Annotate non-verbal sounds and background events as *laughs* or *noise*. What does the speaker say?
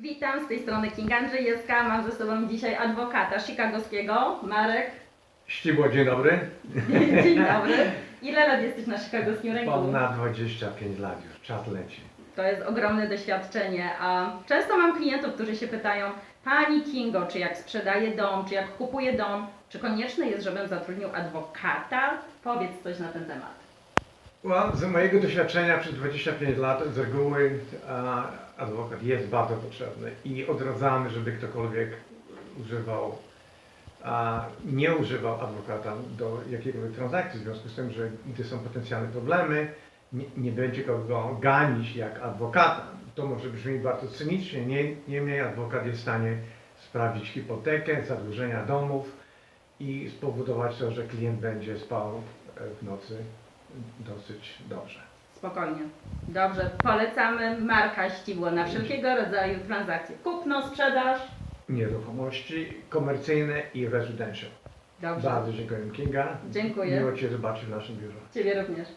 Witam, z tej strony King Andrzejewska. Mam ze sobą dzisiaj adwokata chicagowskiego, Marek. Ścibło, dzień dobry. *laughs* Dzień *laughs* dobry. Ile lat jesteś na chicagowskim rynku? Ponad 25 lat już, czas leci. To jest ogromne doświadczenie. A często mam klientów, którzy się pytają, Pani Kingo, czy jak sprzedaję dom, czy jak kupuję dom, czy konieczne jest, żebym zatrudnił adwokata? Powiedz coś na ten temat. Z mojego doświadczenia przez 25 lat z reguły adwokat jest bardzo potrzebny i odradzamy, żeby ktokolwiek używał, nie używał adwokata do jakiejkolwiek transakcji, w związku z tym, że gdy są potencjalne problemy, nie, nie będzie kogo ganić jak adwokata. To może brzmi bardzo cynicznie, nie, niemniej adwokat jest w stanie sprawdzić hipotekę, zadłużenia domów i spowodować to, że klient będzie spał e, w nocy dosyć dobrze. Spokojnie. Dobrze, polecamy Marka Ścibło na wszelkiego rodzaju transakcje. Kupno, sprzedaż. Nieruchomości komercyjne i residential. Dobrze. Bardzo dziękuję Kinga. Dziękuję. Miło Cię zobaczyć w naszym biurze. Ciebie również.